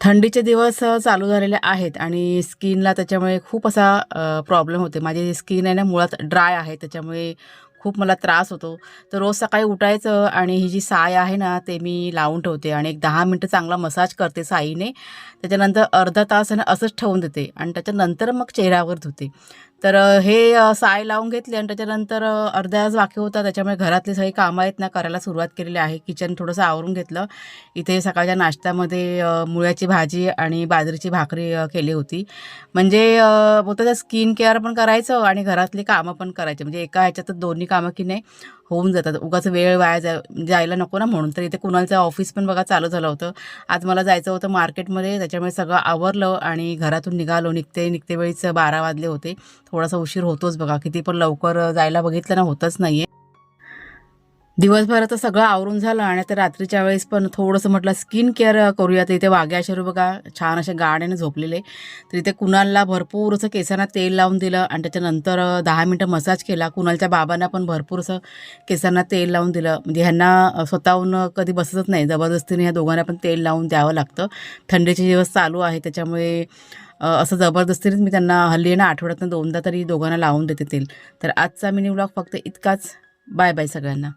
थंडीचे दिवस चालू झालेले आहेत आणि स्किनला त्याच्यामुळे खूप असा प्रॉब्लेम होते. माझी स्किन आहे ना मुळात ड्राय आहे त्याच्यामुळे खूप मला त्रास होतो. तर रोज सकाळी उठायचं आणि ही जी साय आहे ना ते मी लावून ठेवते आणि एक दहा मिनटं चांगला मसाज करते साईने. त्याच्यानंतर अर्धा तास आहे ना असंच ठेवून देते आणि त्याच्यानंतर मग चेहऱ्यावर धुते. तर हे साय लावून घेतली आणि त्याच्यानंतर अ, अर्धा तास बाकी होता. त्याच्यामुळे घरातली सगळी कामं आहेत ना करायला सुरुवात केलेली आहे. किचन थोडंसं आवरून घेतलं. इथे सकाळच्या नाश्त्यामध्ये मुळ्याची भाजी आणि बाजरीची भाकरी केली होती. म्हणजे अ, बोलतात स्किन केअर पण करायचं आणि घरातली कामं पण करायची. म्हणजे एका ह्याच्यात दोन्ही कामं की नाही होऊन जातात. उगाच वेळ वाया जा जायला नको ना म्हणून. तर इथे कुणालचं ऑफिस पण बघा चालू झालं होतं. आज मला जायचं होतं मार्केटमध्ये त्याच्यामुळे सगळं आवरलं आणि घरातून निघालो. निघते निघते वेळीच बारा वाजले होते. थोडासा उशीर होतोच बघा. किती पण लवकर जायला बघितलं ना होतच नाही दिवसभराचं सगळं आवरून झालं आणि आता रात्रीच्या वेळेस पण थोडंसं म्हटलं स्किन केअर करूया तर इथे वाघ्याशरू बघा छान असे गाड्याने झोपलेले. तर इथे कुणालला भरपूर असं केसांना तेल लावून दिलं आणि त्याच्यानंतर दहा मिनटं मसाज केला. कुणालच्या बाबांना पण भरपूर असं केसांना तेल लावून दिलं. म्हणजे ह्यांना स्वतःहून कधी बसतच नाही. जबरदस्तीने ह्या दोघांना पण तेल लावून द्यावं लागतं. थंडीचे दिवस चालू आहे. त्याच्यामुळे असं जबरदस्तीनेच मी त्यांना हल्ली ना आठवड्यातनं दोनदा तरी दोघांना लावून देते तेल. तर आजचा मिनी ब्लॉग फक्त इतकाच. बाय बाय सगळ्यांना.